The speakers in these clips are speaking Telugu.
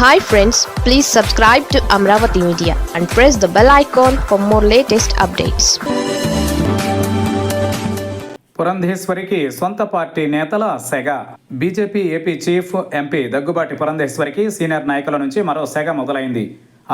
Hi friends please subscribe to Amaravati media and press the bell icon for more latest updates పురంధేశ్వరికి సొంత పార్టీ నేతల సెగ. BJP AP chief MP Daggubati పురంధేశ్వరికి senior నాయకుల నుంచి మరో సెగ మొదలైంది.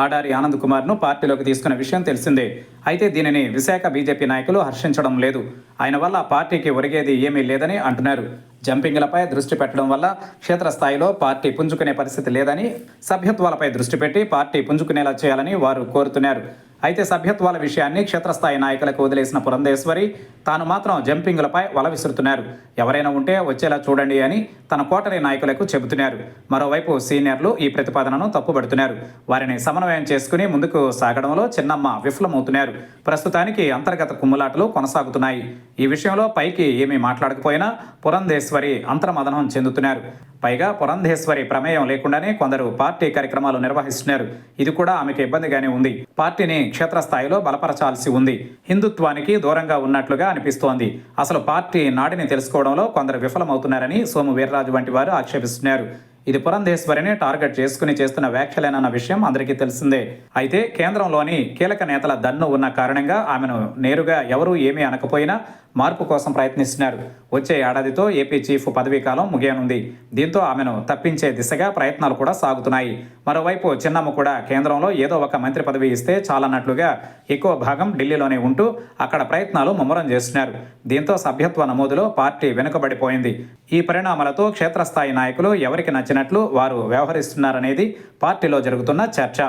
ఆడారి ఆనంద్ కుమార్ను పార్టీలోకి తీసుకున్న విషయం తెలిసిందే. అయితే దీనిని విశాఖ బీజేపీ నాయకులు హర్షించడం లేదు. ఆయన వల్ల పార్టీకి ఒరిగేది ఏమీ లేదని అంటున్నారు. జంపింగ్లపై దృష్టి పెట్టడం వల్ల క్షేత్రస్థాయిలో పార్టీ పుంజుకునే పరిస్థితి లేదని సభ్యత్వాలపై దృష్టి పెట్టి పార్టీ పుంజుకునేలా చేయాలని వారు కోరుతున్నారు. అయితే సభ్యత్వాల విషయాన్ని క్షేత్రస్థాయి నాయకులకు వదిలేసిన పురంధేశ్వరి తాను మాత్రం జంపింగ్లపై వల విసురుతున్నారు. ఎవరైనా ఉంటే వచ్చేలా చూడండి అని తన కోటరి నాయకులకు చెబుతున్నారు. మరోవైపు సీనియర్లు ఈ ప్రతిపాదనను తప్పుపడుతున్నారు వారిని సమన్వయం చేసుకుని ముందుకు సాగడంలో చిన్నమ్మ విఫలమవుతున్నారు. ప్రస్తుతానికి అంతర్గత కుమ్ములాటలు కొనసాగుతున్నాయి. ఈ విషయంలో పైకి ఏమీ మాట్లాడకపోయినా పురంధేశ్వరి అంతర్మదనం చెందుతున్నారు. పైగా పురంధేశ్వరి ప్రమేయం లేకుండానే కొందరు పార్టీ కార్యక్రమాలు నిర్వహిస్తున్నారు. ఇది కూడా ఆమెకు ఇబ్బందిగానే ఉంది. పార్టీని క్షేత్రస్థాయిలో బలపరచాల్సి ఉంది. హిందుత్వానికి దూరంగా ఉన్నట్లుగా అనిపిస్తోంది. అసలు పార్టీ నాడిని తెలుసుకోవడంలో కొందరు విఫలమవుతున్నారని సోము వీర్రాజు వంటి వారు ఆక్షేపిస్తున్నారు. ఇది పురంధేశ్వరిని టార్గెట్ చేసుకుని చేస్తున్న వ్యాఖ్యలేనన్న విషయం అందరికీ తెలిసిందే. అయితే కేంద్రంలోని కీలక నేతల దన్ను ఉన్న కారణంగా ఆమెను నేరుగా ఎవరూ ఏమీ అనకపోయినా మార్పు కోసం ప్రయత్నిస్తున్నారు. వచ్చే ఏడాదితో ఏపీ చీఫ్ పదవీ కాలం ముగియనుంది. దీంతో ఆమెను తప్పించే దిశగా ప్రయత్నాలు కూడా సాగుతున్నాయి. మరోవైపు చిన్నమ్మ కూడా కేంద్రంలో ఏదో ఒక మంత్రి పదవి ఇస్తే చాలన్నట్లుగా ఎక్కువ భాగం ఢిల్లీలోనే ఉంటూ అక్కడ ప్రయత్నాలు ముమ్మరం చేస్తున్నారు. దీంతో సభ్యత్వ నమోదులో పార్టీ వెనుకబడిపోయింది. ఈ పరిణామాలతో క్షేత్రస్థాయి నాయకులు ఎవరికి నచ్చినట్లు వారు వ్యవహరిస్తున్నారనేది పార్టీలో జరుగుతున్న చర్చ.